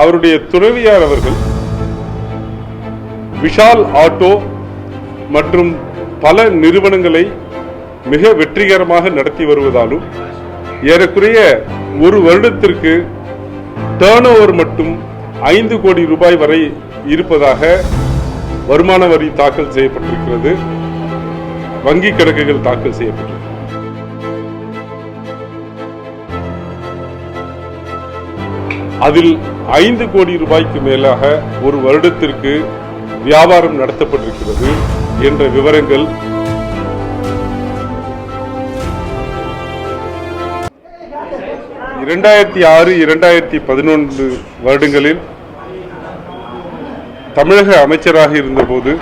அவருடைய துறவியார் அவர்கள் விஷால் ஆட்டோ மற்றும் பல நிறுவனங்களை மிக வெற்றிகரமாக நடத்தி வருவதாலும் ஏறக்குறைய ஒரு வருடத்திற்கு டேர்ன் ஓவர் மட்டும் ஐந்து கோடி ரூபாய் வரை இருப்பதாக வருமான வரி தாக்கல் செய்யப்பட்டிருக்கிறது. வங்கி கணக்குகள் தாக்கல் செய்யப்பட்டிருக்கிறது. அதில் ஐந்து கோடி ரூபாய்க்கு மேலாக ஒரு வருடத்திற்கு வியாபாரம் நடத்தப்பட்டிருக்கிறது என்ற விவரங்கள். இரண்டாயிரத்தி ஆறு இரண்டாயிரத்தி பதினொன்று வருடங்களில் தமிழக அமைச்சராக இருந்தபோது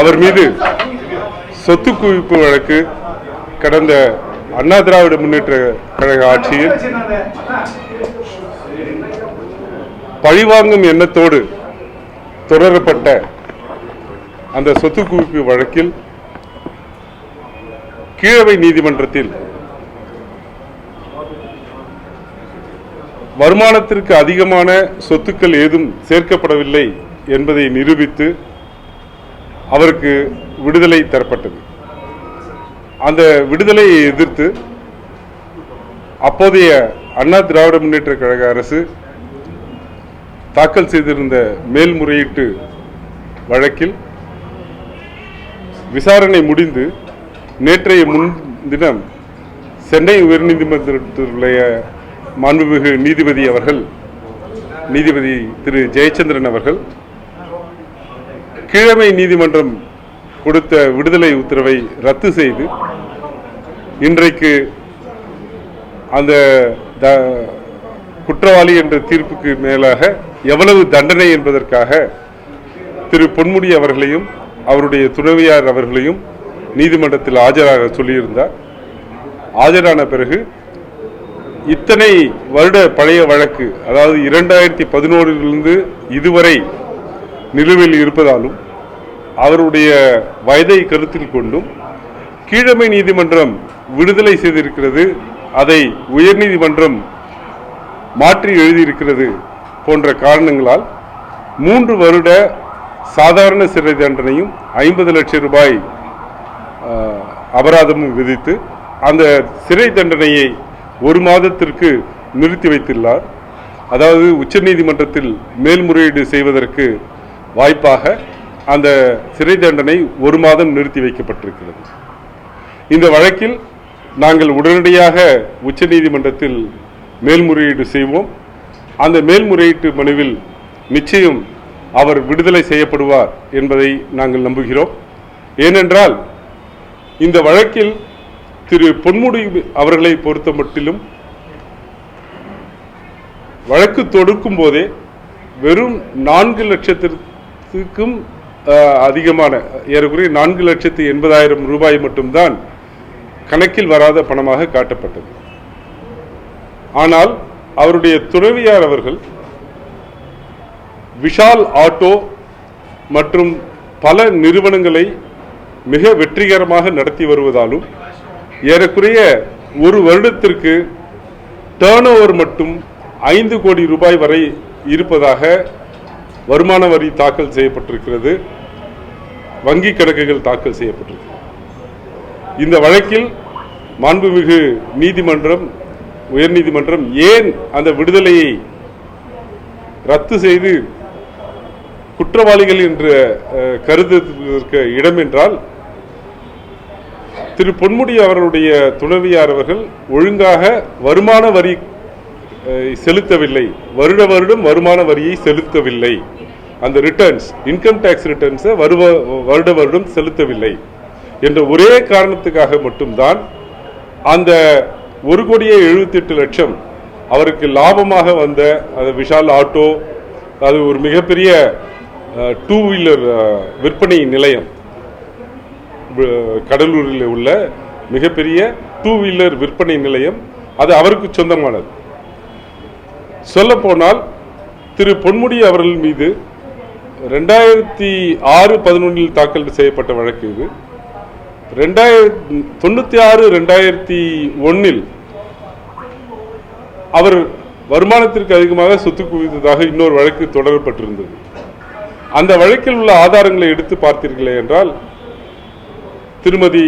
அவர் மீது சொத்து குவிப்பு வழக்கு கடந்த அண்ணா திராவிட முன்னேற்ற கழக ஆட்சியில் பழிவாங்கும் எண்ணத்தோடு தொடரப்பட்ட அந்த சொத்து குவிப்பு வழக்கில் கீழவை நீதிமன்றத்தில் வருமானத்திற்கு அதிகமான சொத்துக்கள் ஏதும் சேர்க்கப்படவில்லை என்பதை நிரூபித்து அவருக்கு விடுதலை தரப்பட்டது. அந்த விடுதலையை எதிர்த்து அப்போதைய அண்ணா திராவிட முன்னேற்ற கழக அரசு தாக்கல் செய்திருந்த மேல்முறையீட்டு வழக்கில் விசாரணை முடிந்து நேற்றைய முன்தினம் சென்னை உயர்நீதிமன்றத்தினுடைய மாண்புமிகு நீதிபதி அவர்கள் நீதிபதி திரு ஜெயச்சந்திரன் அவர்கள் கீழமை நீதிமன்றம் கொடுத்த விடுதலை உத்தரவை ரத்து செய்து இன்றைக்கு அந்த த- குற்றவாளி என்ற தீர்ப்புக்கு மேலாக எவ்வளவு தண்டனை என்பதற்காக திரு பொன்முடி அவர்களையும் அவருடைய துணைவியார் அவர்களையும் நீதிமன்றத்தில் ஆஜராக சொல்லியிருந்தார். ஆஜரான பிறகு இத்தனை வருட பழைய வழக்கு அதாவது இரண்டாயிரத்தி பதினோரிலிருந்து இதுவரை நிலுவையில் இருப்பதாலும் அவருடைய வயதை கருத்தில் கொண்டும் கீழமை நீதிமன்றம் விடுதலை செய்திருக்கிறது அதை உயர்நீதிமன்றம் மாற்றி எழுதியிருக்கிறது போன்ற காரணங்களால் மூன்று வருட சாதாரண சிறை தண்டனையும் ஐம்பது லட்சம் ரூபாய் அபராதமும் விதித்து அந்த சிறை தண்டனையை ஒரு மாதத்திற்கு நிறுத்தி வைத்துள்ளார். அதாவது உச்சநீதிமன்றத்தில் மேல்முறையீடு செய்வதற்கு வாய்ப்பாக அந்த சிறை தண்டனை ஒரு மாதம் நிறுத்தி வைக்கப்பட்டிருக்கிறது. இந்த வழக்கில் நாங்கள் உடனடியாக உச்சநீதிமன்றத்தில் மேல்முறையீடு செய்வோம். அந்த மேல்முறையீட்டு மனுவில் நிச்சயம் அவர் விடுதலை செய்யப்படுவார் என்பதை நாங்கள் நம்புகிறோம். ஏனென்றால் இந்த வழக்கில் திரு பொன்முடி அவர்களை பொறுத்த மட்டிலும் வழக்கு தொடுக்கும் போதே வெறும் நான்கு லட்சத்திற்கும் அதிகமான ஏறக்குறைய நான்கு லட்சத்து எண்பதாயிரம் ரூபாய் மட்டும்தான் கணக்கில் வராத பணமாக காட்டப்பட்டது. ஆனால் அவருடைய துறவியார் அவர்கள் விஷால் ஆட்டோ மற்றும் பல நிறுவனங்களை மிக வெற்றிகரமாக நடத்தி வருவதாலும் ஏறக்குறைய ஒரு வருடத்திற்கு டேர்ன் மட்டும் ஐந்து கோடி ரூபாய் வரை இருப்பதாக வருமான வரி தாக்கல் செய்யப்பட்டிருக்கிறது. வங்கி கணக்குகள் தாக்கல் செய்யப்பட்டிருக்கிறது இந்த வழக்கில் மாண்புமிகு நீதிமன்றம் உயர்நீதிமன்றம் ஏன் அந்த விடுதலையை ரத்து செய்து குற்றவாளிகள் என்று கருதுவதற்கு இடம் என்றால் திரு பொன்முடி அவர்களுடைய துணைவியார் அவர்கள் ஒழுங்காக வருமான வரி செலுத்தவில்லை. வருட வருடம் வருமான வரியை செலுத்தவில்லை. அந்த ரிட்டர்ன்ஸ் இன்கம் டேக்ஸ் ரிட்டர்ன்ஸை வருவ வருட வருடம் செலுத்தவில்லை. என்ற ஒரே காரணத்துக்காக மட்டும்தான் அந்த ஒரு கோடியே எழுபத்தி எட்டு லட்சம் அவருக்கு லாபமாக வந்த அந்த விஷால் ஆட்டோ அது ஒரு மிகப்பெரிய டூ வீலர் விற்பனை நிலையம் கடலூரில் உள்ள மிகப்பெரிய டூ வீலர் விற்பனை நிலையம் அது அவருக்கு சொந்தமானது. சொல்லப்போனால் திரு பொன்முடி அவர்கள் மீது ரெண்டாயிரத்தி ஆறு பதினொன்றில் தாக்கல் செய்யப்பட்ட வழக்கு இது. ரெண்டாயிரத்தி தொண்ணூற்றி ஆறு ரெண்டாயிரத்தி ஒன்னில் அவர் வருமானத்திற்கு அதிகமாக சொத்து குவித்ததாக இன்னொரு வழக்கு தொடரப்பட்டிருந்தது அந்த வழக்கில் உள்ள ஆதாரங்களை எடுத்து பார்த்தீர்களே என்றால் திருமதி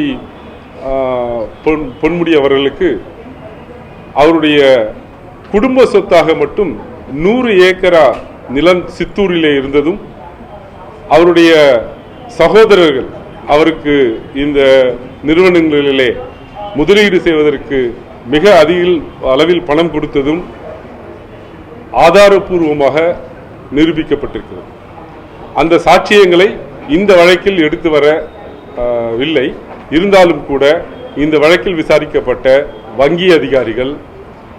பொன் பொன்முடி அவர்களுக்கு அவருடைய குடும்ப சொத்தாக மட்டும் நூறு ஏக்கரா நிலம் சித்தூரிலே இருந்ததும் அவருடைய சகோதரர்கள் அவருக்கு இந்த நிறுவனங்களிலே முதலீடு செய்வதற்கு மிக அதிக அளவில் பணம் கொடுத்ததும் ஆதாரபூர்வமாக நிரூபிக்கப்பட்டிருக்கிறது. அந்த சாட்சியங்களை இந்த வழக்கில் எடுத்து வர இல்லை. இருந்தாலும் கூட இந்த வழக்கில் விசாரிக்கப்பட்ட வங்கி அதிகாரிகள்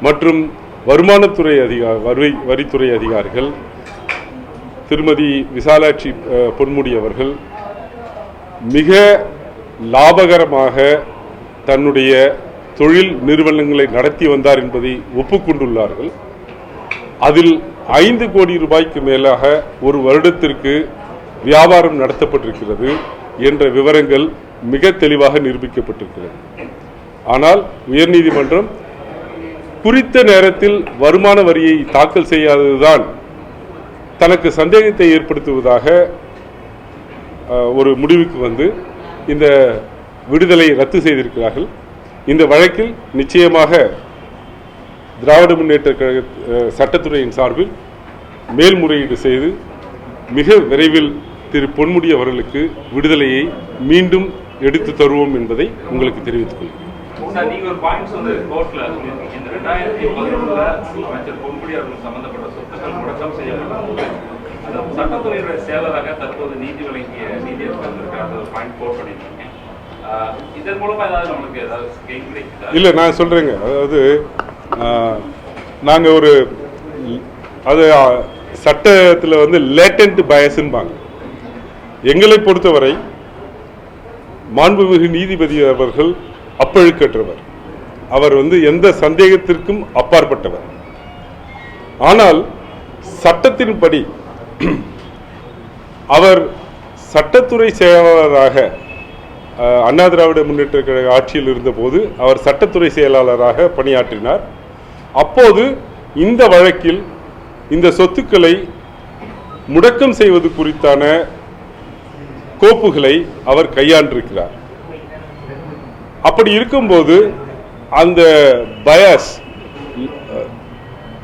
மற்றும் வருமானத்துறை அதிகா வரி வரித்துறை அதிகாரிகள் திருமதி விசாலாட்சி பொன்முடி அவர்கள் மிக லாபகரமாக தன்னுடைய தொழில் நிறுவனங்களை நடத்தி வந்தார் என்பதை ஒப்புக்கொண்டுள்ளார்கள். அதில் ஐந்து கோடி ரூபாய்க்கு மேலாக ஒரு வருடத்திற்கு வியாபாரம் நடத்தப்பட்டிருக்கிறது என்ற விவரங்கள் மிக தெளிவாக நிரூபிக்கப்பட்டிருக்கிறது. ஆனால் உயர்நீதிமன்றம் குறித்த நேரத்தில் வருமான வரியை தாக்கல் செய்யாததுதான் தனக்கு சந்தேகத்தை ஏற்படுத்துவதாக ஒரு முடிவுக்கு வந்து இந்த விடுதலை ரத்து செய்திருக்கிறார்கள். இந்த வழக்கில் நிச்சயமாக திராவிட முன்னேற்ற கழக சட்டத்துறையின் சார்பில் மேல்முறையீடு செய்து மிக விரைவில் திரு பொன்முடி அவர்களுக்கு விடுதலையை மீண்டும் எடுத்து தருவோம் என்பதை உங்களுக்கு தெரிவித்துக் கொள்கிறேன். சார் நீங்க ஒரு பாயிண்ட் வந்து கோர்ட்ல. சொல்லியிருக்கீங்க இந்த ரெண்டாயிரத்தி பதினொன்றுல அமைச்சர் பொன்முடி அவர்கள் சம்பந்தப்பட்ட சொத்துக்கள் முடக்கம் செய்யப்பட்டது அந்த சட்டத்துறையுடைய செயலராக தற்போது நீதி வழங்கிய நீதியரசர் இருக்கிற அந்த ஒரு பாயிண்ட் கோட் பண்ணியிருக்கீங்க இதன் மூலமா ஏதாவது நம்மளுக்கு ஏதாவது கெயின் கிடைக்குதா? இல்லை நான் சொல்கிறேங்க அதாவது நாங்கள் ஒரு அது சட்டத்தில் வந்து லேட்டன்ட் பயஸ்ன்பாங்க எங்களை பொறுத்தவரை மாண்புமிகு நீதிபதி அவர்கள் அப்பழுக்கற்றவர் அவர் வந்து எந்த சந்தேகத்திற்கும் அப்பாற்பட்டவர். ஆனால் சட்டத்தின்படி அவர் சட்டத்துறை செயலாளராக அண்ணா திராவிட முன்னேற்ற கழக ஆட்சியில் இருந்தபோது அவர் சட்டத்துறை செயலாளராக பணியாற்றினார். அப்போது இந்த வழக்கில் இந்த சொத்துக்களை முடக்கம் செய்வது குறித்தான கோப்புகளை அவர் கையாண்டிருக்கிறார். அப்படி இருக்கும்போது அந்த பயஸ்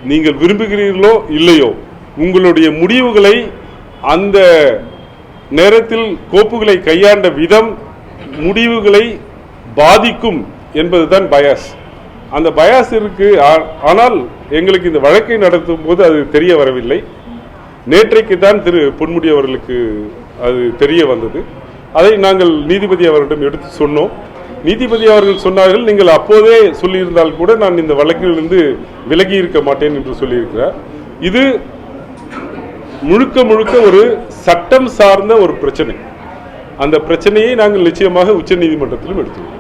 நீங்கள் விரும்புகிறீர்களோ இல்லையோ உங்களுடைய முடிவுகளை அந்த நேரத்தில் கோப்புகளை கையாண்ட விதம் முடிவுகளை பாதிக்கும் என்பதுதான் பயாஸ். அந்த பயாஸ் இருக்கு ஆ- ஆனால் எங்களுக்கு இந்த வழக்கை நடத்தும் போது அது தெரிய வரவில்லை. நேற்றைக்கு தான் திரு பொன்முடி அவர்களுக்கு அது தெரிய வந்தது. அதை நாங்கள் நீதிபதி அவரிடம் எடுத்து சொன்னோம். நீதிபதி அவர்கள் சொன்னார்கள் நீங்கள் அப்போதே சொல்லியிருந்தால் கூட நான் இந்த வழக்கிலிருந்து விலகி இருக்க மாட்டேன் என்று சொல்லியிருக்கிறார். இது முழுக்க முழுக்க ஒரு சட்டம் சார்ந்த ஒரு பிரச்சனை. அந்த பிரச்சனையை நாங்கள் நிச்சயமாக உச்ச நீதிமன்றத்திலும் எடுத்துள்ளோம்.